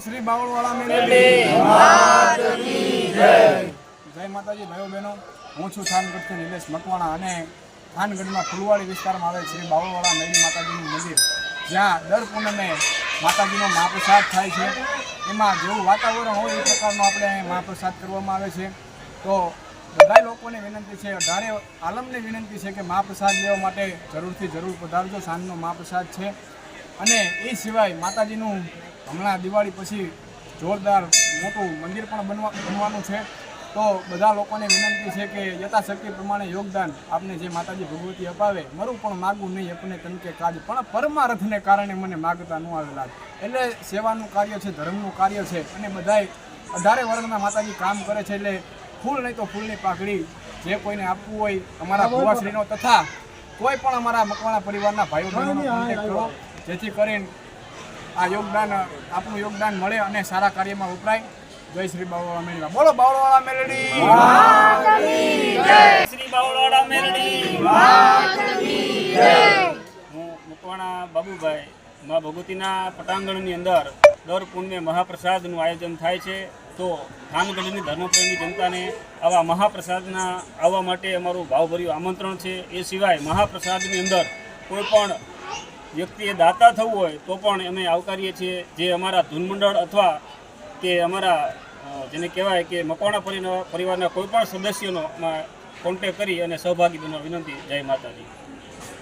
શ્રી બાવળવાળા મેળવી જય માતાજી ભાઈઓ બહેનો હું છું થાનગઢથી નિલેશ મકવાણા અને થાનગઢમાં ફુલવાડી વિસ્તારમાં આવેલ શ્રી બાવળવાળા મેળી માતાજીનું મંદિર. જ્યાં દર પૂનમે માતાજીનો મહાપ્રસાદ થાય છે. એમાં જેવું વાતાવરણ હોય એ પ્રકારનો આપણે મહાપ્રસાદ કરવામાં આવે છે. તો બધા લોકોને વિનંતી છે અઢારે આલમને વિનંતી છે કે મહાપ્રસાદ લેવા માટે જરૂરથી જરૂર પધારજો. સાંજનો મહાપ્રસાદ છે. અને એ સિવાય માતાજીનું હમણાં દિવાળી પછી જોરદાર મોટું મંદિર પણ બનવા બનવાનું છે. તો બધા લોકોને વિનંતી છે કે યથાશક્તિ પ્રમાણે યોગદાન આપને જે માતાજી ભગવતી અપાવે. મારું પણ માગવું નહીં અપને તનકે કાજ. પણ પરમાર્થને કારણે મને માગતા ન આવેલા. એટલે સેવાનું કાર્ય છે ધર્મનું કાર્ય છે. અને બધાય અઢારે વર્ગના માતાજી કામ કરે છે એટલે ફૂલ નહીં તો ફૂલની પાઘડી જે કોઈને આપવું હોય અમારા ભુવાશ્રીનો તથા કોઈ પણ અમારા મકવાણા પરિવારના ભાઈઓ બહેનોનો કોન્ટેક્ટ કરો. જેથી કરીને આ યોગદાન, આપનું યોગદાન મળે અને સારા કાર્યમાં વપરાય. જય શ્રી બાવળવાળા મેળવી બોલો, બાવળવાળા મેળડી શ્રી બાવળવાળા મેળડી હું મકવાણા બાબુભાઈ. મા ભગવતીના પટાંગણની અંદર દર પુણ્ય મહાપ્રસાદનું આયોજન થાય છે. તો થાનગઢની ધર્મપ્રેમી જનતાને આવા મહાપ્રસાદના આવવા માટે અમારું ભાવભર્યું આમંત્રણ છે. એ સિવાય મહાપ્રસાદની અંદર કોઈ પણ વ્યક્તિએ દાતા થવું હોય તો પણ અમે આવકારીએ છીએ જે અમારા ધૂનમંડળ અથવા કે અમારા જેને કહેવાય કે મકવાણા પરિવાર પરિવારના કોઈ પણ સદસ્યનો કોન્ટેક કરી અને સહભાગી બનવા વિનંતી. જય માતાજી.